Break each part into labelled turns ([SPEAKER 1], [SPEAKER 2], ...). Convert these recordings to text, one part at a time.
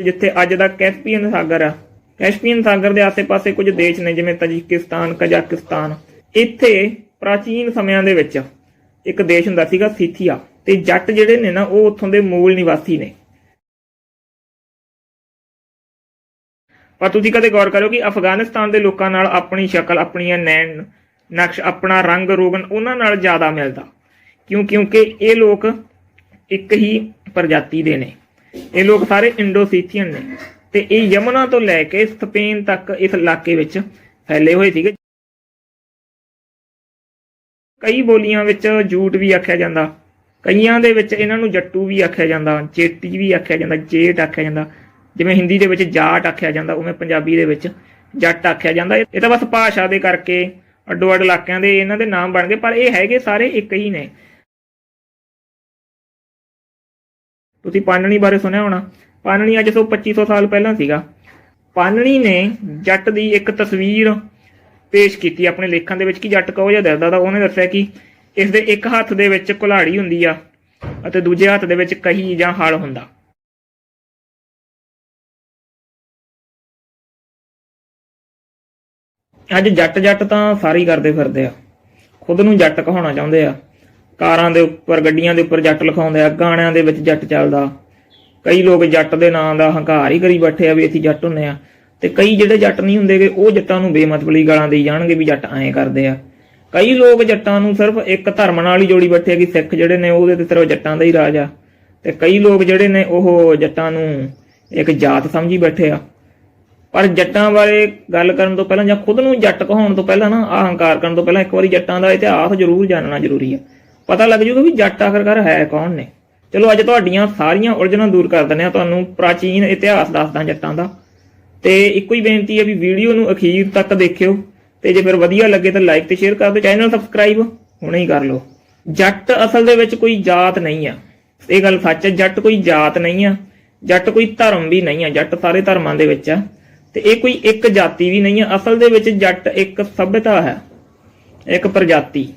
[SPEAKER 1] ਜਿੱਥੇ ਅੱਜ ਦਾ ਕੈਸਪੀਅਨ ਸਾਗਰ ਆ। ਕੈਸਪੀਅਨ ਸਾਗਰ ਦੇ ਆਸ-ਪਾਸੇ ਕੁਝ ਦੇਸ਼ ਨੇ, ਜਿਵੇਂ ਤਜਿਕਿਸਤਾਨ, ਕਜ਼ਾਕਿਸਤਾਨ। ਇੱਥੇ ਪ੍ਰਾਚੀਨ ਸਮਿਆਂ ਦੇ ਵਿੱਚ ਇੱਕ ਦੇਸ਼ ਹੁੰਦਾ ਸੀਗਾ, ਸੀਥੀਆ। ਤੇ ਜੱਟ ਜਿਹੜੇ ਨੇ ਨਾ, ਉਹ ਉੱਥੋਂ ਦੇ ਮੂਲ ਨਿਵਾਸੀ ਨੇ। ਪਰ ਤੁਸੀਂ ਕਦੇ ਗੌਰ ਕਰੋ ਕਿ ਅਫਗਾਨਿਸਤਾਨ ਦੇ ਲੋਕਾਂ ਨਾਲ ਆਪਣੀ ਸ਼ਕਲ, ਆਪਣੀਆਂ ਨੈਣ ਨਕਸ਼, ਆਪਣਾ ਰੰਗ ਰੋਗਨ ਉਹਨਾਂ ਨਾਲ ਜ਼ਿਆਦਾ ਮਿਲਦਾ। ਕਿਉਂ? ਕਿਉਂਕਿ ਇਹ ਲੋਕ ਇੱਕ ਹੀ ਪ੍ਰਜਾਤੀ ਦੇ ਨੇ। ਇਹ ਲੋਕ ਸਾਰੇ ਇੰਡੋਸੀਥੀਅਨ ਨੇ। ਤੇ ਇਹ ਯਮਨਾ ਤੋਂ ਲੈ ਕੇ ਸਪੇਨ ਤੱਕ ਇਸ ਇਲਾਕੇ ਵਿੱਚ ਫੈਲੇ ਹੋਏ ਸੀਗੇ। ਕਈ ਬੋਲੀਆਂ ਵਿੱਚ ਜੂਟ ਵੀ ਆਖਿਆ ਜਾਂਦਾ। ਕਈਆਂ ਦੇ ਵਿੱਚ ਇਹਨਾਂ ਨੂੰ ਜੱਟੂ ਵੀ ਆਖਿਆ ਜਾਂਦਾ ਚੇਟੀ ਵੀ ਆਖਿਆ ਜਾਂਦਾ ਜੇਟ ਆਖਿਆ ਜਾਂਦਾ। ਜਿਵੇਂ ਹਿੰਦੀ ਦੇ ਵਿੱਚ ਜਾਟ ਆਖਿਆ ਜਾਂਦਾ, ਉਵੇਂ ਪੰਜਾਬੀ ਦੇ ਵਿੱਚ ਜੱਟ ਆਖਿਆ ਜਾਂਦਾ। ਇਹ ਤਾਂ ਬਸ ਭਾਸ਼ਾ ਦੇ ਕਰਕੇ ਅੱਡੋ ਅੱਡ ਇਲਾਕਿਆਂ ਦੇ ਇਹਨਾਂ ਦੇ ਨਾਮ ਬਣ ਗਏ, ਪਰ ਇਹ ਹੈਗੇ ਸਾਰੇ ਇੱਕ ਹੀ ਨੇ। ਤੁਸੀਂ ਪਾਨਣੀ ਬਾਰੇ ਸੁਣਿਆ ਹੋਣਾ। ਪਾਨਣੀ ਅੱਜ ਤੋਂ 2500 ਸਾਲ ਪਹਿਲਾਂ ਸੀਗਾ। ਪਾਨਣੀ ਨੇ ਜੱਟ ਦੀ ਇੱਕ ਤਸਵੀਰ ਪੇਸ਼ ਕੀਤੀ ਆਪਣੇ ਲੇਖਾਂ ਦੇ ਵਿੱਚ ਕਿ ਜੱਟ ਕਹੋ ਜਾਂ ਦਰਦਾ ਦਾ, ਉਹਨੇ ਦੱਸਿਆ ਕਿ ਇਸ ਦੇ ਇੱਕ ਹੱਥ ਦੇ ਵਿੱਚ ਕੁਲਾੜੀ ਹੁੰਦੀ ਆ ਅਤੇ ਦੂਜੇ ਹੱਥ ਦੇ ਵਿੱਚ ਕਹੀ ਜਾਂ ਹਲ ਹੁੰਦਾ। ਅੱਜ ਜੱਟ ਜੱਟ ਤਾਂ ਸਾਰੇ ਕਰਦੇ ਫਿਰਦੇ ਆ। ਖੁਦ ਨੂੰ ਜੱਟ ਕਹਾਉਣਾ ਚਾਹੁੰਦੇ ਆ। ਕਾਰਾਂ ਦੇ ਉੱਪਰ, ਗੱਡੀਆਂ ਦੇ ਉੱਪਰ ਜੱਟ ਲਿਖਾਉਂਦੇ ਆ, ਗਾਣਿਆਂ ਦੇ ਵਿੱਚ ਜੱਟ ਚੱਲਦਾ। ਕਈ ਲੋਕ ਜੱਟ ਦੇ ਨਾਂ ਦਾ ਹੰਕਾਰ ਹੀ ਕਰੀ ਬੈਠੇ ਆ ਵੀ ਅਸੀਂ ਜੱਟ ਹੁੰਨੇ ਆ। ਤੇ ਕਈ ਜਿਹੜੇ ਜੱਟ ਨਹੀਂ ਹੁੰਦੇਗੇ ਉਹ ਜੱਟਾਂ ਨੂੰ ਬੇਮਤਲਬੀ ਗਾਲਾਂ ਦੇਈ ਜਾਣਗੇ ਵੀ ਜੱਟ ਐਂ ਕਰਦੇ ਆ। ਕਈ ਲੋਕ ਜੱਟਾਂ ਨੂੰ ਸਿਰਫ ਇੱਕ ਧਰਮ ਨਾਲ ਹੀ ਜੋੜੀ ਬੈਠੇ ਆ ਕਿ ਸਿੱਖ ਜਿਹੜੇ ਨੇ ਉਹਦੇ ਤੇ ਸਿਰਫ ਜੱਟਾਂ ਦਾ ਹੀ ਰਾਜ ਆ। ਤੇ ਕਈ ਲੋਕ ਜਿਹੜੇ ਨੇ ਉਹ ਜੱਟਾਂ ਨੂੰ ਇੱਕ ਜਾਤ ਸਮਝੀ ਬੈਠੇ ਆ। ਪਰ ਜੱਟਾਂ ਬਾਰੇ ਗੱਲ ਕਰਨ ਤੋਂ ਪਹਿਲਾਂ ਜਾਂ ਖੁਦ ਨੂੰ ਜੱਟ ਕਹਾਉਣ ਤੋਂ ਪਹਿਲਾਂ ਨਾ ਅਹੰਕਾਰ ਕਰਨ ਤੋਂ ਪਹਿਲਾਂ ਇੱਕ ਵਾਰੀ ਜੱਟਾਂ ਦਾ ਇਤਿਹਾਸ ਜ਼ਰੂਰ ਜਾਣਨਾ ਜ਼ਰੂਰੀ ਹੈ ਪਤਾ ਲੱਗ ਜੂਗਾ ਵੀ ਜੱਟ ਆਖਰਕਾਰ ਹੈ ਕੌਣ ਨੇ। ਚਲੋ ਅੱਜ ਤੁਹਾਡੀਆਂ ਸਾਰੀਆਂ ਉਲਝਣਾਂ ਦੂਰ ਕਰ ਦਿੰਦੇ ਆ ਤੁਹਾਨੂੰ ਪ੍ਰਾਚੀਨ ਇਤਿਹਾਸ ਦੱਸਦਾ ਜੱਟਾਂ ਦਾ। ਤੇ ਇੱਕੋ ਹੀ ਬੇਨਤੀ ਹੈ ਵੀ ਵੀਡੀਓ ਨੂੰ ਅਖੀਰ ਤੱਕ ਦੇਖਿਓ ਤੇ ਜੇ ਫਿਰ ਵਧੀਆ ਲੱਗੇ ਤਾਂ ਲਾਈਕ ਤੇ ਸ਼ੇਅਰ ਕਰ ਦਿਓ ਚੈਨਲ ਸਬਸਕ੍ਰਾਈਬ ਹੁਣੇ ਹੀ ਕਰ ਲਓ। ਜੱਟ ਅਸਲ ਦੇ ਵਿੱਚ ਕੋਈ ਜਾਤ ਨਹੀਂ ਆ। ਇਹ ਗੱਲ ਸੱਚ ਹੈ, ਜੱਟ ਕੋਈ ਜਾਤ ਨਹੀਂ ਆ, ਜੱਟ ਕੋਈ ਧਰਮ ਵੀ ਨਹੀਂ ਆ, ਜੱਟ ਸਾਰੇ ਧਰਮਾਂ ਦੇ ਵਿੱਚ ਆ। ਤੇ ਇਹ ਕੋਈ ਇੱਕ ਜਾਤੀ ਵੀ ਨਹੀਂ ਆ, ਅਸਲ ਦੇ ਵਿੱਚ ਜੱਟ ਇੱਕ ਸਭਿਅਤਾ ਹੈ, ਇੱਕ ਪ੍ਰਜਾਤੀ।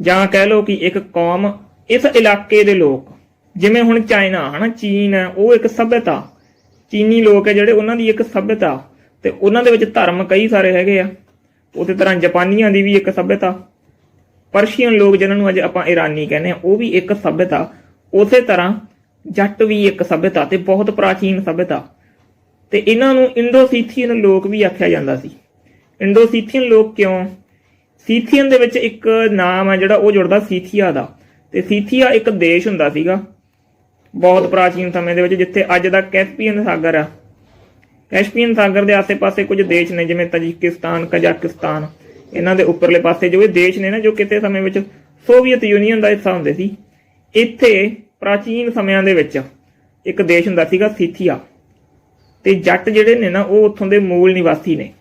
[SPEAKER 1] ਜਾਂ ਕਹਿ ਲਓ ਕਿ ਇੱਕ ਕੌਮ, ਇਸ ਇਲਾਕੇ ਦੇ ਲੋਕ, ਜਿਵੇਂ ਹੁਣ ਚਾਈਨਾ, ਹਨਾ, ਚੀਨ ਹੈ, ਉਹ ਇੱਕ ਸਭਿਅਤਾ। ਚੀਨੀ ਲੋਕ ਹੈ ਜਿਹੜੇ ਉਹਨਾਂ ਦੀ ਇੱਕ ਸਭਿਅਤਾ, ਤੇ ਉਹਨਾਂ ਦੇ ਵਿੱਚ ਧਰਮ ਕਈ ਸਾਰੇ ਹੈਗੇ ਆ। ਉਸੇ ਤਰ੍ਹਾਂ ਜਾਪਾਨੀਆਂ ਦੀ ਵੀ ਇੱਕ ਸਭਿਅਤਾ। ਪਰਸ਼ੀਅਨ ਲੋਕ ਜਿਨ੍ਹਾਂ ਨੂੰ ਅੱਜ ਆਪਾਂ ਈਰਾਨੀ ਕਹਿੰਦੇ ਆ, ਉਹ ਵੀ ਇੱਕ ਸਭਿਅਤਾ। ਉਸੇ ਤਰ੍ਹਾਂ ਜੱਟ ਵੀ ਇੱਕ ਸਭਿਅਤਾ ਤੇ ਬਹੁਤ ਪ੍ਰਾਚੀਨ ਸਭਿਅਤਾ। ਤੇ ਇਹਨਾਂ ਨੂੰ ਇੰਡੋਸੀਥੀਅਨ ਲੋਕ ਵੀ ਆਖਿਆ ਜਾਂਦਾ ਸੀ। ਇੰਡੋਸੀਥੀਅਨ ਲੋਕ ਕਿਉਂ? ਸੀਥੀਅਨ ਦੇ ਵਿੱਚ ਇੱਕ ਨਾਮ ਹੈ ਜਿਹੜਾ ਉਹ ਜੁੜਦਾ ਸੀਥੀਆ ਦਾ। ਤੇ ਸੀਥੀਆ ਇੱਕ ਦੇਸ਼ ਹੁੰਦਾ ਸੀਗਾ, ਬਹੁਤ ਪ੍ਰਾਚੀਨ ਸਮੇਂ ਦੇ ਵਿੱਚ, ਜਿੱਥੇ ਅੱਜ ਦਾ ਕੈਸਪੀਅਨ ਸਾਗਰ ਆ। ਕੈਸਪੀਅਨ ਸਾਗਰ ਦੇ ਆਸ-ਪਾਸੇ ਕੁਝ ਦੇਸ਼ ਨੇ, ਜਿਵੇਂ ਤਜਿਕਿਸਤਾਨ, ਕਜ਼ਾਕਿਸਤਾਨ। ਇਹਨਾਂ ਦੇ ਉੱਪਰਲੇ ਪਾਸੇ ਜੋ ਇਹ ਦੇਸ਼ ਨੇ ਨਾ, ਜੋ ਕਿਤੇ ਸਮੇਂ ਵਿੱਚ ਸੋਵੀਅਤ ਯੂਨੀਅਨ ਦਾ ਹਿੱਸਾ ਹੁੰਦੇ ਸੀ, ਇੱਥੇ ਪ੍ਰਾਚੀਨ ਸਮਿਆਂ ਦੇ ਵਿੱਚ ਇੱਕ ਦੇਸ਼ ਹੁੰਦਾ ਸੀਗਾ ਸੀਥੀਆ। ਤੇ ਜੱਟ ਜਿਹੜੇ ਨੇ ਨਾ, ਉਹ ਉੱਥੋਂ ਦੇ ਮੂਲ ਨਿਵਾਸੀ ਨੇ।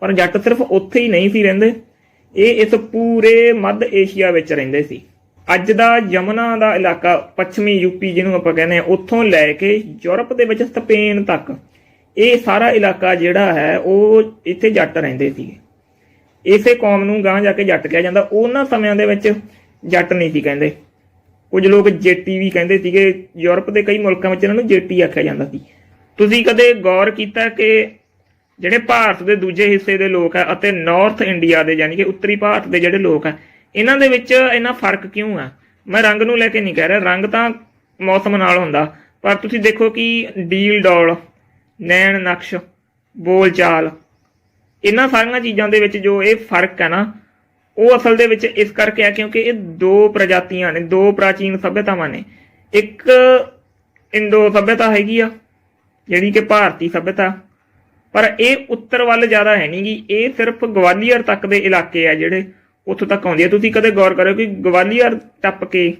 [SPEAKER 1] ਪਰ ਜੱਟ ਸਿਰਫ ਉੱਥੇ ਹੀ ਨਹੀਂ ਸੀ ਰਹਿੰਦੇ ਇਹ ਇਸ ਪੂਰੇ ਮੱਧ ਏਸ਼ੀਆ ਵਿੱਚ ਰਹਿੰਦੇ ਸੀ। ਅੱਜ ਦਾ ਯਮਨਾ ਦਾ ਇਲਾਕਾ ਪੱਛਮੀ ਯੂਪੀ ਜਿਹਨੂੰ ਆਪਾਂ ਕਹਿੰਦੇ ਆ ਉੱਥੋਂ ਲੈ ਕੇ ਯੂਰਪ ਦੇ ਵਿੱਚ ਸਪੇਨ ਤੱਕ। ਇਹ ਸਾਰਾ ਇਲਾਕਾ ਜਿਹੜਾ ਹੈ, ਉਹ ਇੱਥੇ ਜੱਟ ਰਹਿੰਦੇ ਸੀਗੇ ਇਸੇ ਕੌਮ ਨੂੰ ਗਾਂ ਜਾ ਕੇ ਜੱਟ ਕਿਹਾ ਜਾਂਦਾ। ਉਹਨਾਂ ਸਮਿਆਂ ਦੇ ਵਿੱਚ ਜੱਟ ਨਹੀਂ ਸੀ ਕਹਿੰਦੇ। ਕੁਝ ਲੋਕ ਜੇਟੀ ਵੀ ਕਹਿੰਦੇ ਸੀਗੇ। ਯੂਰਪ ਦੇ ਕਈ ਮੁਲਕਾਂ ਵਿੱਚ ਇਹਨਾਂ ਨੂੰ ਜੇਟੀ ਆਖਿਆ ਜਾਂਦਾ ਸੀ। ਤੁਸੀਂ ਕਦੇ ਗੌਰ ਕੀਤਾ ਕਿ ਜਿਹੜੇ ਭਾਰਤ ਦੇ ਦੂਜੇ ਹਿੱਸੇ ਦੇ ਲੋਕ ਆ ਅਤੇ ਨਾਰਥ ਇੰਡੀਆ ਦੇ, ਯਾਨੀ ਕਿ ਉੱਤਰੀ ਭਾਰਤ ਦੇ ਜਿਹੜੇ ਲੋਕ ਆ, ਇਹਨਾਂ ਦੇ ਵਿੱਚ ਇਹਨਾਂ ਫ਼ਰਕ ਕਿਉਂ ਆ? ਮੈਂ ਰੰਗ ਨੂੰ ਲੈ ਕੇ ਨਹੀਂ ਕਹਿ ਰਿਹਾ, ਰੰਗ ਤਾਂ ਮੌਸਮ ਨਾਲ ਹੁੰਦਾ, ਪਰ ਤੁਸੀਂ ਦੇਖੋ ਕਿ ਡੀਲ ਡੌਲ, ਨੈਣ ਨਕਸ਼ ਬੋਲਚਾਲ ਇਹਨਾਂ ਸਾਰੀਆਂ ਚੀਜ਼ਾਂ ਦੇ ਵਿੱਚ ਜੋ ਇਹ ਫ਼ਰਕ ਹੈ ਨਾ, ਉਹ ਅਸਲ ਦੇ ਵਿੱਚ ਇਸ ਕਰਕੇ ਆ ਕਿਉਂਕਿ ਇਹ ਦੋ ਪ੍ਰਜਾਤੀਆਂ ਨੇ, ਦੋ ਪ੍ਰਾਚੀਨ ਸਭਿਅਤਾਵਾਂ ਨੇ। ਇੱਕ ਇੰਡੋ ਸਭਿਅਤਾ ਹੈਗੀ ਆ, ਜਿਹੜੀ ਕਿ ਭਾਰਤੀ ਸਭਿਅਤਾ ਪਰ ਇਹ ਉੱਤਰ ਵੱਲ ਜ਼ਿਆਦਾ ਹੈ ਨਹੀਂਗੀ ਇਹ ਸਿਰਫ ਗਵਾਲੀਅਰ ਤੱਕ ਦੇ ਇਲਾਕੇ ਆ ਜਿਹੜੇ ਉੱਥੋਂ ਤੱਕ ਆਉਂਦੀ ਹੈ ਤੁਸੀਂ ਕਦੇ ਗੌਰ ਕਰਿਓ ਕਿ ਗਵਾਲੀਅਰ ਟੱਪ ਕੇ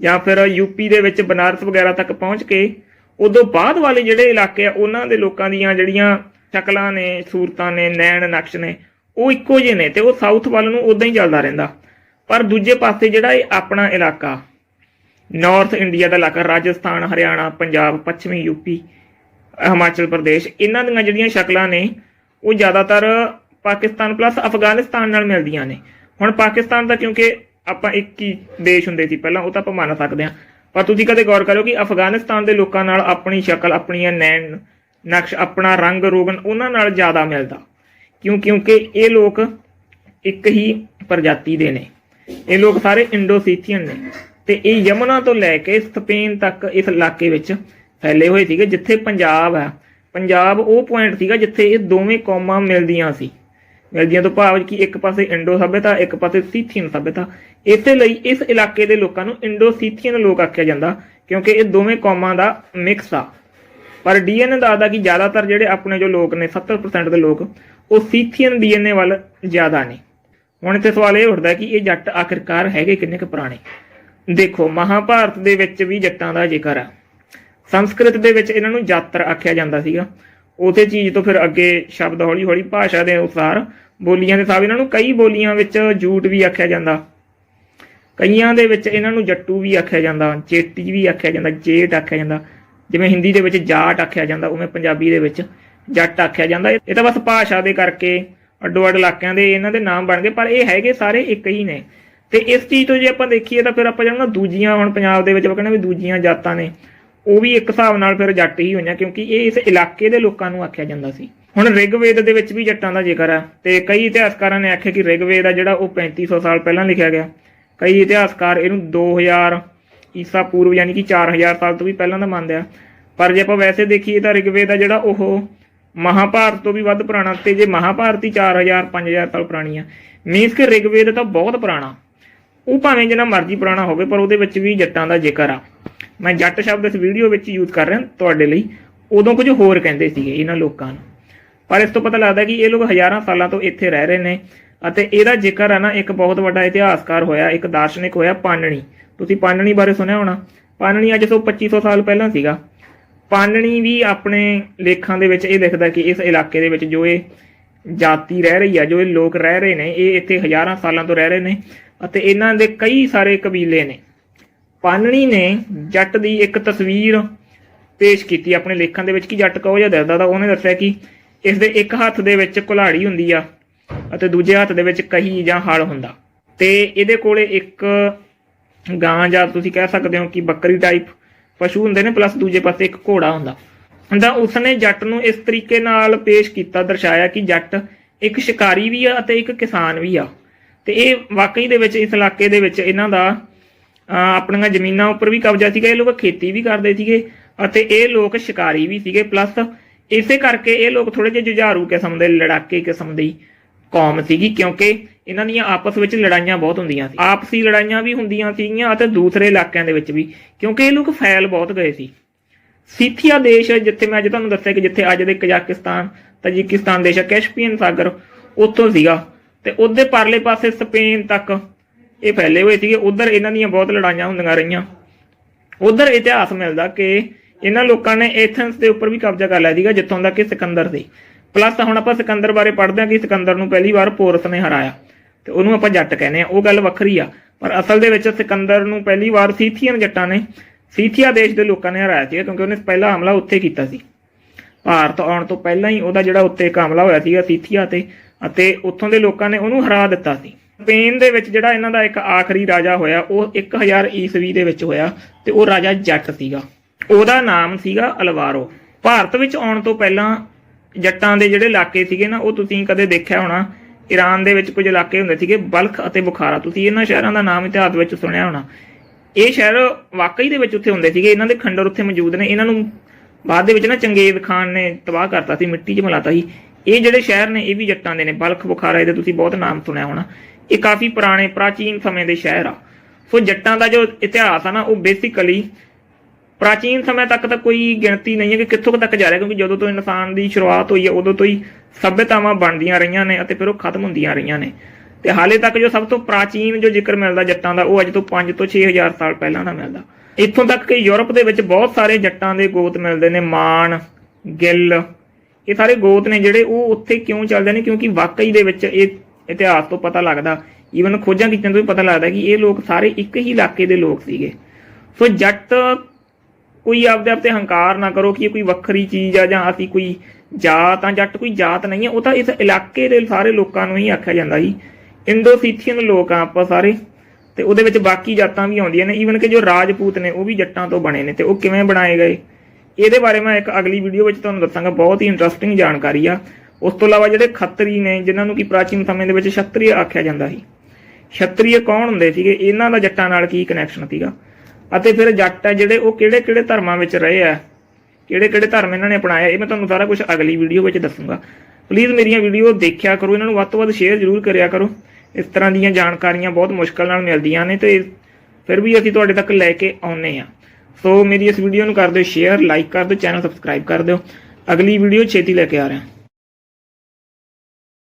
[SPEAKER 1] ਜਾਂ ਫਿਰ ਯੂਪੀ ਦੇ ਵਿੱਚ ਬਨਾਰਸ ਵਗੈਰਾ ਤੱਕ ਪਹੁੰਚ ਕੇ ਉਦੋਂ ਬਾਅਦ ਵਾਲੇ ਜਿਹੜੇ ਇਲਾਕੇ ਆ, ਉਹਨਾਂ ਦੇ ਲੋਕਾਂ ਦੀਆਂ ਜਿਹੜੀਆਂ ਸ਼ਕਲਾਂ ਨੇ, ਸੂਰਤਾਂ ਨੇ, ਨੈਣ ਨਕਸ਼ ਨੇ, ਉਹ ਇੱਕੋ ਜਿਹੇ ਨੇ ਤੇ ਉਹ ਸਾਊਥ ਵੱਲ ਨੂੰ ਉਦਾਂ ਹੀ ਚੱਲਦਾ ਰਹਿੰਦਾ। ਪਰ ਦੂਜੇ ਪਾਸੇ ਜਿਹੜਾ ਇਹ ਆਪਣਾ ਇਲਾਕਾ ਨਾਰਥ ਇੰਡੀਆ ਦਾ ਇਲਾਕਾ, ਰਾਜਸਥਾਨ, ਹਰਿਆਣਾ, ਪੰਜਾਬ, ਪੱਛਮੀ ਯੂਪੀ ਹਿਮਾਚਲ ਪ੍ਰਦੇਸ਼, ਇਹਨਾਂ ਦੀਆਂ ਜਿਹੜੀਆਂ ਸ਼ਕਲਾਂ ਨੇ, ਉਹ ਜ਼ਿਆਦਾਤਰ ਪਾਕਿਸਤਾਨ ਪਲੱਸ ਅਫਗਾਨਿਸਤਾਨ ਨਾਲ ਮਿਲਦੀਆਂ ਨੇ। ਹੁਣ ਪਾਕਿਸਤਾਨ ਦਾ ਕਿਉਂਕਿ ਆਪਾਂ ਇੱਕ ਹੀ ਦੇਸ਼ ਹੁੰਦੇ ਸੀ ਪਹਿਲਾਂ, ਉਹ ਤਾਂ ਆਪਾਂ ਮੰਨ ਸਕਦੇ ਹਾਂ। ਪਰ ਤੁਸੀਂ ਕਦੇ ਗੌਰ ਕਰੋ ਕਿ ਅਫਗਾਨਿਸਤਾਨ ਦੇ ਲੋਕਾਂ ਨਾਲ ਆਪਣੀ ਸ਼ਕਲ, ਆਪਣੀਆਂ ਨੈਣ ਨਕਸ਼, ਆਪਣਾ ਰੰਗ, ਰੋਗਨ ਉਹਨਾਂ ਨਾਲ ਜ਼ਿਆਦਾ ਮਿਲਦਾ। ਕਿਉਂ? ਕਿਉਂਕਿ ਇਹ ਲੋਕ ਇੱਕ ਹੀ ਪ੍ਰਜਾਤੀ ਦੇ ਨੇ। ਇਹ ਲੋਕ ਸਾਰੇ ਇੰਡੋਸੀਥੀਅਨ ਨੇ। ਤੇ ਇਹ ਯਮਨਾ ਤੋਂ ਲੈ ਕੇ ਸਪੇਨ ਤੱਕ ਇਸ ਇਲਾਕੇ ਵਿੱਚ ਫੈਲੇ ਹੋਏ ਸੀਗੇ, ਜਿੱਥੇ ਪੰਜਾਬ ਹੈ। ਪੰਜਾਬ ਉਹ ਪੁਆਇੰਟ ਸੀਗਾ ਜਿੱਥੇ ਇਹ ਦੋਵੇਂ ਕੌਮਾਂ ਮਿਲਦੀਆਂ ਸੀ। ਮਿਲਦੀਆਂ ਤੋਂ ਭਾਵ ਕਿ ਇੱਕ ਪਾਸੇ ਇੰਡੋ ਸਭਿਅਤਾ, ਇੱਕ ਪਾਸੇ ਸੀਥੀਅਨ ਸਭਿਅਤਾ। ਇਸੇ ਲਈ ਇਸ ਇਲਾਕੇ ਦੇ ਲੋਕਾਂ ਨੂੰ ਇੰਡੋ ਸੀਥੀਅਨ ਲੋਕ ਆਖਿਆ ਜਾਂਦਾ, ਕਿਉਂਕਿ ਇਹ ਦੋਵੇਂ ਕੌਮਾਂ ਦਾ ਮਿਕਸ ਆ। ਪਰ ਡੀਐਨਏ ਦੱਸਦਾ ਕਿ ਜ਼ਿਆਦਾਤਰ ਜਿਹੜੇ ਆਪਣੇ ਜੋ ਲੋਕ ਨੇ 70% ਦੇ ਲੋਕ, ਉਹ ਸੀਥੀਅਨ ਡੀਐਨਏ ਵੱਲ ਜ਼ਿਆਦਾ ਨੇ। ਹੁਣ ਇੱਥੇ ਸਵਾਲ ਇਹ ਉੱਠਦਾ ਕਿ ਇਹ ਜੱਟ ਆਖਿਰਕਾਰ ਹੈਗੇ ਕਿੰਨੇ ਕੁ ਪੁਰਾਣੇ? ਦੇਖੋ, ਮਹਾਭਾਰਤ ਦੇ ਵਿੱਚ ਵੀ ਜੱਟਾਂ ਦਾ ਜ਼ਿਕਰ ਆ। ਸੰਸਕ੍ਰਿਤ ਦੇ ਵਿੱਚ ਇਹਨਾਂ ਨੂੰ ਜਾਤਰ ਆਖਿਆ ਜਾਂਦਾ ਸੀਗਾ। ਉਸੇ ਚੀਜ਼ ਤੋਂ ਫਿਰ ਅੱਗੇ ਸ਼ਬਦ ਹੌਲੀ ਹੌਲੀ ਭਾਸ਼ਾ ਦੇ ਅਨੁਸਾਰ ਬੋਲੀਆਂ ਦੇ ਹਿਸਾਬ ਇਹਨਾਂ ਨੂੰ ਕਈ ਬੋਲੀਆਂ ਵਿੱਚ ਜੂਟ ਵੀ ਆਖਿਆ ਜਾਂਦਾ। ਕਈਆਂ ਦੇ ਵਿੱਚ ਇਹਨਾਂ ਨੂੰ ਜੱਟੂ ਵੀ ਆਖਿਆ ਜਾਂਦਾ ਜੇਟੀ ਵੀ ਆਖਿਆ ਜਾਂਦਾ ਜੇਟ ਆਖਿਆ ਜਾਂਦਾ। ਜਿਵੇਂ ਹਿੰਦੀ ਦੇ ਵਿੱਚ ਜਾਟ ਆਖਿਆ ਜਾਂਦਾ, ਉਵੇਂ ਪੰਜਾਬੀ ਦੇ ਵਿੱਚ ਜੱਟ ਆਖਿਆ ਜਾਂਦਾ। ਇਹ ਤਾਂ ਬਸ ਭਾਸ਼ਾ ਦੇ ਕਰਕੇ ਅੱਡੋ ਅੱਡ ਇਲਾਕਿਆਂ ਦੇ ਇਹਨਾਂ ਦੇ ਨਾਮ ਬਣ ਗਏ, ਪਰ ਇਹ ਹੈਗੇ ਸਾਰੇ ਇੱਕ ਹੀ ਨੇ। ਤੇ ਇਸ ਚੀਜ਼ ਤੋਂ ਜੇ ਆਪਾਂ ਦੇਖੀਏ ਤਾਂ ਫਿਰ ਆਪਾਂ ਜਾਣਾਂਗਾ ਦੂਜੀਆਂ, ਹੁਣ ਪੰਜਾਬ ਦੇ ਵਿੱਚ ਆਪਾਂ ਕਹਿੰਦੇ ਵੀ ਦੂਜੀਆਂ ਜਾਤਾਂ ਨੇ। ਉਹ ਵੀ ਇੱਕ ਹਿਸਾਬ ਨਾਲ ਫਿਰ ਜੱਟ ਹੀ ਹੋਈਆਂ, ਕਿਉਂਕਿ ਇਹ ਇਸ ਇਲਾਕੇ ਦੇ ਲੋਕਾਂ ਨੂੰ ਆਖਿਆ ਜਾਂਦਾ ਸੀ। ਹੁਣ ਰਿਗਵੇਦ ਦੇ ਵਿੱਚ ਵੀ ਜੱਟਾਂ ਦਾ ਜ਼ਿਕਰ ਹੈ ਤੇ ਕਈ ਇਤਿਹਾਸਕਾਰਾਂ ਨੇ ਆਖਿਆ ਕਿ ਰਿਗਵੇਦ ਆ ਜਿਹੜਾ ਉਹ 3500 ਸਾਲ ਪਹਿਲਾਂ ਲਿਖਿਆ ਗਿਆ। ਕਈ ਇਤਿਹਾਸਕਾਰ ਇਹਨੂੰ 2000 ਈਸਾ ਪੂਰਵ ਯਾਨੀ ਕਿ 4000 ਸਾਲ ਤੋਂ ਵੀ ਪਹਿਲਾਂ ਦਾ ਮੰਨਦੇ ਆ। ਪਰ ਜੇ ਆਪਾਂ ਵੈਸੇ ਦੇਖੀਏ ਤਾਂ ਰਿਗਵੇਦ ਆ ਜਿਹੜਾ ਉਹ ਮਹਾਭਾਰਤ ਤੋਂ ਵੀ ਵੱਧ ਪੁਰਾਣਾ ਤੇ ਜੇ ਮਹਾਭਾਰਤ ਹੀ 4000 5000 ਸਾਲ ਪੁਰਾਣੀ ਆ ਮੀਨਸ ਕਿ ਰਿਗਵੇਦ ਤਾਂ ਬਹੁਤ ਪੁਰਾਣਾ। ਉਹ ਭਾਵੇਂ ਜਿੰਨਾ ਮਰਜ਼ੀ ਪੁਰਾਣਾ ਹੋਵੇ, ਪਰ ਉਹਦੇ ਵਿੱਚ ਵੀ ਜੱਟਾਂ ਦਾ ਜ਼ਿਕਰ ਆ। ਮੈਂ ਜੱਟ ਸ਼ਬਦ ਇਸ ਵੀਡੀਓ ਵਿੱਚ ਯੂਜ਼ ਕਰ ਰਿਹਾ ਤੁਹਾਡੇ ਲਈ। ਉਦੋਂ ਕੁਝ ਹੋਰ ਕਹਿੰਦੇ ਸੀਗੇ ਇਹਨਾਂ ਲੋਕਾਂ ਨੂੰ। ਪਰ ਇਸ ਤੋਂ ਪਤਾ ਲੱਗਦਾ ਕਿ ਇਹ ਲੋਕ ਹਜ਼ਾਰਾਂ ਸਾਲਾਂ ਤੋਂ ਇੱਥੇ ਰਹਿ ਰਹੇ ਨੇ ਅਤੇ ਇਹਦਾ ਜ਼ਿਕਰ ਹੈ ਨਾ, ਇੱਕ ਬਹੁਤ ਵੱਡਾ ਇਤਿਹਾਸਕਾਰ ਹੋਇਆ, ਇੱਕ ਦਾਰਸ਼ਨਿਕ ਹੋਇਆ ਪਾਨਣੀ। ਤੁਸੀਂ ਪਾਨਣੀ ਬਾਰੇ ਸੁਣਿਆ ਹੋਣਾ। ਪਾਨਣੀ ਅੱਜ ਤੋਂ 2500 ਸਾਲ ਪਹਿਲਾਂ ਸੀਗਾ। ਪਾਨਣੀ ਵੀ ਆਪਣੇ ਲੇਖਾਂ ਦੇ ਵਿੱਚ ਇਹ ਲਿਖਦਾ ਕਿ ਇਸ ਇਲਾਕੇ ਦੇ ਵਿੱਚ ਜੋ ਇਹ ਜਾਤੀ ਰਹਿ ਰਹੀ ਆ, ਜੋ ਇਹ ਲੋਕ ਰਹਿ ਰਹੇ ਨੇ, ਇਹ ਇੱਥੇ ਹਜ਼ਾਰਾਂ ਸਾਲਾਂ ਤੋਂ ਰਹਿ ਰਹੇ ਨੇ ਅਤੇ ਇਹਨਾਂ ਦੇ ਕਈ ਸਾਰੇ ਕਬੀਲੇ ਨੇ। ਪਾਨਣੀ ਨੇ ਜੱਟ ਦੀ ਇੱਕ ਤਸਵੀਰ ਪੇਸ਼ ਕੀਤੀ ਆਪਣੇ ਲੇਖਾਂ ਦੇ ਵਿੱਚ ਕਿ ਜੱਟ ਕਹੋ ਜਾਂ ਦਰਦਾ ਦਾ, ਉਹਨੇ ਦੱਸਿਆ ਕਿ ਇਸ ਦੇ ਇੱਕ ਹੱਥ ਦੇ ਵਿੱਚ ਕੁਲਾੜੀ ਹੁੰਦੀ ਆ ਅਤੇ ਦੂਜੇ ਹੱਥ ਦੇ ਵਿੱਚ ਕਹੀ ਜਾਂ ਹਲ ਹੁੰਦਾ। ਤੇ ਇਹਦੇ ਕੋਲੇ ਇੱਕ ਗਾਂ ਜਾਂ ਤੁਸੀਂ ਕਹਿ ਸਕਦੇ ਹੋ ਕਿ ਬੱਕਰੀ ਟਾਈਪ ਪਸ਼ੂ ਹੁੰਦੇ ਨੇ ਪਲੱਸ ਦੂਜੇ ਪਾਸੇ ਇੱਕ ਘੋੜਾ ਹੁੰਦਾ। ਹੁੰਦਾ ਉਸਨੇ ਜੱਟ ਨੂੰ ਇਸ ਤਰੀਕੇ ਨਾਲ ਪੇਸ਼ ਕੀਤਾ, ਦਰਸਾਇਆ ਕਿ ਜੱਟ ਇੱਕ ਸ਼ਿਕਾਰੀ ਵੀ ਆ ਅਤੇ ਇੱਕ ਕਿਸਾਨ ਵੀ ਆ। ਤੇ ਇਹ ਵਾਕਈ ਦੇ ਵਿੱਚ, ਇਸ ਇਲਾਕੇ ਦੇ ਵਿੱਚ ਇਹਨਾਂ ਦਾ ਆਪਣੀਆਂ ਜ਼ਮੀਨਾਂ ਉੱਪਰ ਵੀ ਕਬਜ਼ਾ ਸੀਗਾ, ਇਹ ਲੋਕ ਖੇਤੀ ਵੀ ਕਰਦੇ ਸੀਗੇ ਅਤੇ ਇਹ ਲੋਕ ਸ਼ਿਕਾਰੀ ਵੀ ਸੀਗੇ। ਪਲੱਸ ਇਸੇ ਕਰਕੇ ਇਹ ਲੋਕ ਥੋੜੇ ਜਿਹੇ ਜੁਝਾਰੂ ਕਿਸਮ ਦੇ, ਲੜਾਕੇ ਕਿਸਮ ਦੀ ਕੌਮ ਸੀਗੀ, ਕਿਉਂਕਿ ਇਹਨਾਂ ਦੀਆਂ ਆਪਸ ਵਿੱਚ ਲੜਾਈਆਂ ਬਹੁਤ ਹੁੰਦੀਆਂ ਸੀ। ਆਪਸੀ ਲੜਾਈਆਂ ਵੀ ਹੁੰਦੀਆਂ ਸੀਗੀਆਂ ਅਤੇ ਦੂਸਰੇ ਇਲਾਕਿਆਂ ਦੇ ਵਿੱਚ ਵੀ, ਕਿਉਂਕਿ ਇਹ ਲੋਕ ਫੈਲ ਬਹੁਤ ਗਏ ਸੀ। ਸੀਥੀਆ ਦੇਸ਼ ਜਿੱਥੇ ਮੈਂ ਅੱਜ ਤੁਹਾਨੂੰ ਦੱਸਿਆ ਕਿ ਜਿੱਥੇ ਅੱਜ ਦੇ ਕਜ਼ਾਕਿਸਤਾਨ, ਤਜਿਕਿਸਤਾਨ ਦੇਸ਼ ਹੈ, ਕੈਸਪੀਅਨ ਸਾਗਰ ਉੱਥੋਂ ਸੀਗਾ। ਤੇ ਉਹਦੇ ਪਰਲੇ ਪਾਸੇ ਸਪੇਨ ਤੱਕ ਇਹ ਫੈਲੇ ਹੋਏ ਸੀਗੇ, ਉਧਰ ਇਹਨਾਂ ਦੀਆਂ ਬਹੁਤ ਲੜਾਈਆਂ ਹੁੰਦੀਆਂ ਰਹੀਆਂ। ਉਧਰ ਇਤਿਹਾਸ ਮਿਲਦਾ ਕਿ ਇਹਨਾਂ ਲੋਕਾਂ ਨੇ ਐਥਨਸ ਦੇ ਉੱਪਰ ਵੀ ਕਬਜ਼ਾ ਕਰ ਲਿਆ ਸੀਗਾ, ਜਿੱਥੋਂ ਦਾ ਕਿ ਸਿਕੰਦਰ ਸੀ ਪਲੱਸ ਹੁਣ ਆਪਾਂ ਸਿਕੰਦਰ ਬਾਰੇ ਪੜ੍ਹਦੇ ਹਾਂ ਕਿ ਸਿਕੰਦਰ ਨੂੰ ਪਹਿਲੀ ਵਾਰ ਪੋਰਸ ਨੇ ਹਰਾਇਆ। ਤੇ ਉਹਨੂੰ ਆਪਾਂ ਜੱਟ ਕਹਿੰਦੇ ਆ ਉਹ ਗੱਲ ਵੱਖਰੀ ਆ। ਪਰ ਅਸਲ ਦੇ ਵਿੱਚ ਸਿਕੰਦਰ ਨੂੰ ਪਹਿਲੀ ਵਾਰ ਸੀਥੀਅਨ ਜੱਟਾਂ ਨੇ, ਸੀਥੀਆ ਦੇਸ਼ ਦੇ ਲੋਕਾਂ ਨੇ ਹਰਾਇਆ ਸੀ ਕਿਉਂਕਿ ਉਹਨੇ ਪਹਿਲਾ ਹਮਲਾ ਉੱਥੇ ਕੀਤਾ ਸੀ। ਭਾਰਤ ਆਉਣ ਤੋਂ ਪਹਿਲਾਂ ਹੀ ਉਹਦਾ ਜਿਹੜਾ ਉੱਤੇ ਇੱਕ ਹਮਲਾ ਹੋਇਆ ਸੀਗਾ ਸੀਥੀਆ ਤੇ, ਅਤੇ ਉੱਥੋਂ ਦੇ ਲੋਕਾਂ ਨੇ ਉਹਨੂੰ ਹਰਾ ਦਿੱਤਾ ਸੀ। ਸਪੇਨ ਦੇ ਵਿੱਚ ਜਿਹੜਾ ਇਹਨਾਂ ਦਾ ਇੱਕ ਆਖਰੀ ਰਾਜਾ ਹੋਇਆ, ਉਹ 1000 ਈਸਵੀ ਦੇ ਵਿੱਚ ਹੋਇਆ ਤੇ ਉਹ ਰਾਜਾ ਜੱਟ ਸੀਗਾ। ਉਹਦਾ ਨਾਮ ਸੀਗਾ ਅਲਵਾਰੋ। ਭਾਰਤ ਵਿੱਚ ਆਉਣ ਤੋਂ ਪਹਿਲਾਂ ਜੱਟਾਂ ਦੇ ਜਿਹੜੇ ਇਲਾਕੇ ਸੀਗੇ ਨਾ, ਉਹ ਤੁਸੀਂ ਕਦੇ ਦੇਖਿਆ ਹੋਣਾ, ਈਰਾਨ ਦੇ ਵਿੱਚ ਕੁਝ ਇਲਾਕੇ ਹੁੰਦੇ ਸੀਗੇ, ਬਲਖ ਅਤੇ ਬੁਖਾਰਾ। ਤੁਸੀਂ ਇਹਨਾਂ ਸ਼ਹਿਰਾਂ ਦਾ ਨਾਮ ਇਤਿਹਾਸ ਵਿੱਚ ਸੁਣਿਆ ਹੋਣਾ। ਇਹ ਸ਼ਹਿਰ ਵਾਕਈ ਦੇ ਵਿੱਚ ਉੱਥੇ ਹੁੰਦੇ ਸੀਗੇ, ਇਹਨਾਂ ਦੇ ਖੰਡਰ ਉੱਥੇ ਮੌਜੂਦ ਨੇ। ਇਹਨਾਂ ਨੂੰ ਬਾਅਦ ਦੇ ਵਿੱਚ ਨਾ ਚੰਗੇਜ਼ ਖਾਨ ਨੇ ਤਬਾਹ ਕਰਤਾ ਸੀ, ਮਿੱਟੀ 'ਚ ਮਿਲਾਤਾ ਸੀ। ਇਹ ਜਿਹੜੇ ਸ਼ਹਿਰ ਨੇ, ਇਹ ਵੀ ਜੱਟਾਂ ਦੇ ਨੇ। ਬਲਖ, ਬੁਖਾਰਾ, ਇਹਦੇ ਤੁਸੀਂ ਬਹੁਤ ਨਾਮ ਸੁਣਿਆ ਹੋਣਾ। ਇਹ ਕਾਫੀ ਪੁਰਾਣੇ, ਪ੍ਰਾਚੀਨ ਸਮੇਂ ਦੇ ਸ਼ਹਿਰ ਆ। ਸੋ ਜੱਟਾਂ ਦਾ ਜੋ ਇਤਿਹਾਸ ਆ ਨਾ, ਉਹ ਬੇਸਿਕਲੀ ਪ੍ਰਾਚੀਨ ਸਮੇਂ ਤੱਕ ਤਾਂ ਕੋਈ ਗਿਣਤੀ ਨਹੀਂ ਹੈ ਕਿ ਕਿੱਥੋਂ ਤੱਕ ਜਾ ਰਿਹਾ, ਕਿਉਂਕਿ ਜਦੋਂ ਤੋਂ ਇਨਸਾਨ ਦੀ ਸ਼ੁਰੂਆਤ ਹੋਈ ਹੈ ਉਦੋਂ ਤੋਂ ਹੀ ਸਭਿਅਤਾਵਾਂ ਬਣਦੀਆਂ ਰਹੀਆਂ ਨੇ ਅਤੇ ਫਿਰ ਉਹ ਖਤਮ ਹੁੰਦੀਆਂ ਰਹੀਆਂ ਨੇ। ਤੇ ਹਾਲੇ ਤੱਕ ਜੋ ਸਭ ਤੋਂ ਪ੍ਰਾਚੀਨ ਜੋ ਜ਼ਿਕਰ ਮਿਲਦਾ ਜੱਟਾਂ ਦਾ, ਉਹ ਅੱਜ ਤੋਂ 5 ਤੋਂ 6000 ਸਾਲ ਪਹਿਲਾਂ ਦਾ ਮਿਲਦਾ। ਇੱਥੋਂ ਤੱਕ ਕਿ ਯੂਰਪ ਦੇ ਵਿੱਚ ਬਹੁਤ ਸਾਰੇ ਜੱਟਾਂ ਦੇ ਗੋਤ ਮਿਲਦੇ ਨੇ ਮਾਨ ਗਿੱਲ, ਇਹ ਸਾਰੇ ਗੋਤ ਨੇ ਜਿਹੜੇ ਉਹ ਉੱਥੇ ਕਿਉਂ ਚੱਲਦੇ ਨੇ? ਕਿਉਂਕਿ ਵਾਕਈ ਦੇ ਵਿੱਚ ਇਹ ਇਤਿਹਾਸ ਤੋਂ ਪਤਾ ਲੱਗਦਾ ਈਵਨ ਖੋਜਾਂ ਕੀਤੀਆਂ ਤੋਂ ਵੀ ਪਤਾ ਲੱਗਦਾ ਕਿ ਇਹ ਲੋਕ ਸਾਰੇ ਇੱਕ ਹੀ ਇਲਾਕੇ ਦੇ ਲੋਕ ਸੀਗੇ। ਸੋ ਜੱਟ ਕੋਈ ਆਪਦੇ ਆਪ ਤੇ ਹੰਕਾਰ ਨਾ ਕਰੋ ਕਿ ਇਹ ਕੋਈ ਵੱਖਰੀ ਚੀਜ਼ ਆ ਜਾਂ ਅਸੀਂ ਕੋਈ ਜਾਤ ਆ, ਜੱਟ ਕੋਈ ਜਾਤ ਨਹੀਂ ਹੈ ਉਹ ਤਾਂ ਇਸ ਇਲਾਕੇ ਦੇ ਸਾਰੇ ਲੋਕਾਂ ਨੂੰ ਹੀ ਆਖਿਆ ਜਾਂਦਾ ਸੀ। ਇੰਡੋਸੀਥੀਅਨ ਲੋਕ ਆ ਆਪਾਂ ਸਾਰੇ, ਤੇ ਉਹਦੇ ਵਿੱਚ ਬਾਕੀ ਜਾਤਾਂ ਵੀ ਆਉਂਦੀਆਂ ਨੇ ਈਵਨ ਕਿ ਜੋ ਰਾਜਪੂਤ ਨੇ, ਉਹ ਵੀ ਜੱਟਾਂ ਤੋਂ ਬਣੇ ਨੇ, ਤੇ ਉਹ ਕਿਵੇਂ ਬਣਾਏ ਗਏ? ਇਹਦੇ ਬਾਰੇ ਮੈਂ ਇੱਕ ਅਗਲੀ ਵੀਡੀਓ ਵਿੱਚ ਤੁਹਾਨੂੰ ਦੱਸਾਂਗਾ, ਬਹੁਤ ਹੀ ਇੰਟਰਸਟਿੰਗ ਜਾਣਕਾਰੀ ਆ। ਉਸ ਤੋਂ ਇਲਾਵਾ ਜਿਹੜੇ ਖੱਤਰੀ ਨੇ, ਜਿਨ੍ਹਾਂ ਨੂੰ ਕਿ ਪ੍ਰਾਚੀਨ ਸਮੇਂ ਦੇ ਵਿੱਚ ਛਤਰੀ ਆਖਿਆ ਜਾਂਦਾ ਸੀ ਛਤਰੀਏ ਕੌਣ ਹੁੰਦੇ ਸੀਗੇ? ਇਹਨਾਂ ਦਾ ਜੱਟਾਂ ਨਾਲ ਕੀ ਕਨੈਕਸ਼ਨ ਸੀਗਾ? ਅਤੇ ਫਿਰ ਜੱਟ ਆ ਜਿਹੜੇ ਉਹ ਕਿਹੜੇ ਕਿਹੜੇ ਧਰਮਾਂ ਵਿੱਚ ਰਹੇ ਆ ਕਿਹੜੇ ਕਿਹੜੇ ਧਰਮ ਇਹਨਾਂ ਨੇ ਅਪਣਾਇਆ ਇਹ ਮੈਂ ਤੁਹਾਨੂੰ ਸਾਰਾ ਕੁਝ ਅਗਲੀ ਵੀਡੀਓ ਵਿੱਚ ਦੱਸੂੰਗਾ। ਪਲੀਜ਼ ਮੇਰੀਆਂ ਵੀਡੀਓ ਦੇਖਿਆ ਕਰੋ, ਇਹਨਾਂ ਨੂੰ ਵੱਧ ਤੋਂ ਵੱਧ ਸ਼ੇਅਰ ਜ਼ਰੂਰ ਕਰਿਆ ਕਰੋ। ਇਸ ਤਰ੍ਹਾਂ ਦੀਆਂ ਜਾਣਕਾਰੀਆਂ ਬਹੁਤ ਮੁਸ਼ਕਲ ਨਾਲ ਮਿਲਦੀਆਂ ਨੇ ਤੇ ਫਿਰ ਵੀ ਅਸੀਂ ਤੁਹਾਡੇ ਤੱਕ ਲੈ ਕੇ ਆਉਨੇ ਆ ਸੋ ਮੇਰੀ ਇਸ ਵੀਡੀਓ ਨੂੰ ਕਰ ਦਿਓ ਸ਼ੇਅਰ ਲਾਈਕ ਕਰ ਦਿਓ ਚੈਨਲ ਸਬਸਕ੍ਰਾਈਬ ਕਰ ਦਿਓ। ਅਗਲੀ ਵੀਡੀਓ ਛੇਤੀ ਲੈ ਕੇ ਆ ਰਹੇ। ਹਾਂ